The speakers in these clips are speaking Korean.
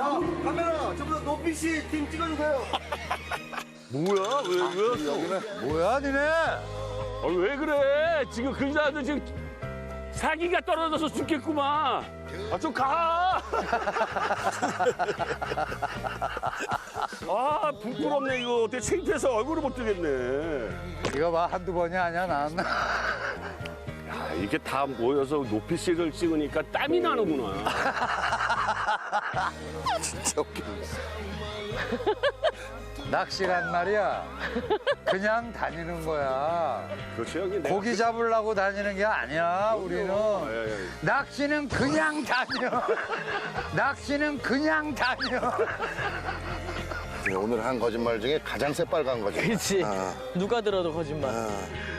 자, 카메라, 저보다 높이 씨팀 찍어주세요. 뭐야? 왜, 왜 왔어? 뭐야 니네? 아, 왜 그래? 지금 그 여자들 지금 사기가 떨어져서 죽겠구만. 아, 좀 가! 아, 부끄럽네, 이거. 어떻게 창피해서 얼굴을 못 뜨겠네. 이거 봐 한두 번이 아니야 난. 야, 이게 다 모여서 높이씨를 찍으니까 땀이 나는구나. 진짜 웃겨. 낚시란 말이야. 그냥 다니는 거야. 형님. 내가 고기 잡으려고 다니는 게 아니야 우리는. 예, 예. 낚시는 그냥 다녀. 낚시는 그냥 다녀. 네, 오늘 한 거짓말 중에 가장 새빨간 거짓말. 그렇지. 아, 누가 들어도 거짓말.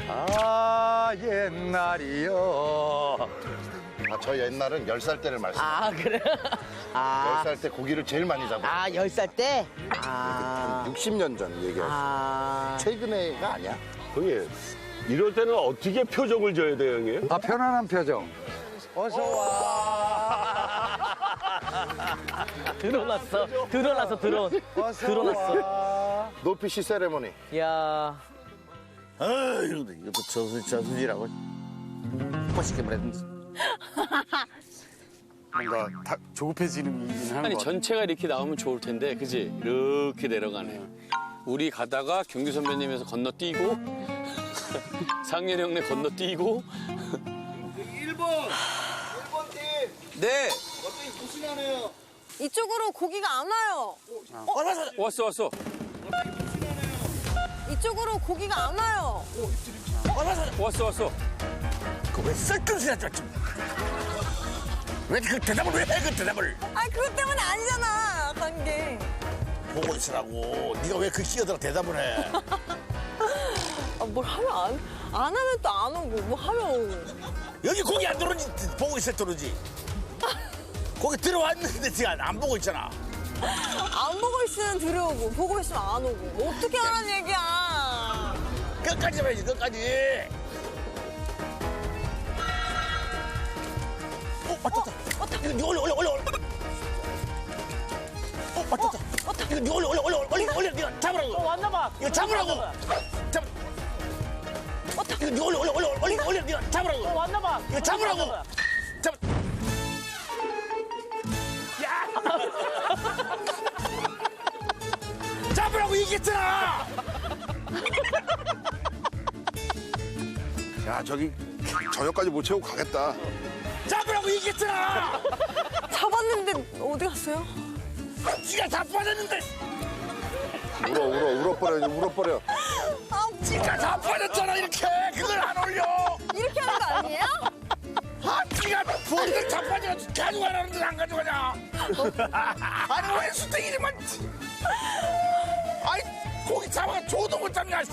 아 옛날이요. 아, 저 옛날은 열 살 때를 말씀. 아, 그래? 열 아, 살때 고기를 제일 많이 잡아. 아, 열살 때? 아, 60년 전 얘기하시. 아. 최근에가 아니야. 형님, 이럴 때는 어떻게 표정을 줘야 돼요, 형님? 아 편안한 표정. 어서 와. 드러났어. 드러났어, 드러. 드러났어. 와. 높이 씨 세레모니. 야 아, 이러다 이것도 저수, 저수지라고. 멋있게 말했는데. 뭔가 다 조급해지는 하는 아니 것 같아요. 전체가 이렇게 나오면 좋을 텐데 그지 이렇게 내려가네요 우리 가다가 경규 선배님에서 건너뛰고 상렬 형네 건너뛰고 1번! 1번 팀! 네 어떻게 부신하네요. 이쪽으로 고기가 안 와요. 왔어 왔어 이쪽으로 고기가 안 와요. 왔어 왔어 그왜 썰끈스나 졌지? 왜 그 대답을 왜 해, 그 대답을? 아니 그것 때문에 아니잖아. 간 게. 보고 있으라고. 네가 왜 그 끼어들어 대답을 해? 아, 뭘 하면 안, 안 하면 또 안 오고 뭐 하면 오고. 여기 고기 안 들어오지 보고 있을 때로지. 거기 들어왔는데 지금 안 보고 있잖아. 안 보고 있으면 들어오고 보고 있으면 안 오고. 뭐 어떻게 하라는 얘기야. 끝까지 봐야지 끝까지. 이거 니 올려 올려 올려 올려. 어 맞췄다. 이거 니 올려 올려 올려 올려 올려 이거 잡으라고. 어, 왔나 봐. 이거 잡으라고. 잡. 이거 니 올려 올려 올려 올려 올려 이거 잡으라고. 어, 왔나 봐. 이거 잡으라고. 잡. 야! 잡으라고 얘기했잖아. 야 저기 저녁까지 못 채우고 가겠다. 어디 갔어요? 지가 다 빠졌는데. 울어 울어 울어버려 울어버려. 아 지가 다 빠졌잖아 이렇게. 그걸 안 올려. 이렇게 하는 거 아니에요? 아, 지가 볼들 다 빠져가지고 가져가라는데 안 가져가냐? 아니 왜 수땡이리만? 아이 고기 잡아가 줘도 못 잡냐? 씨.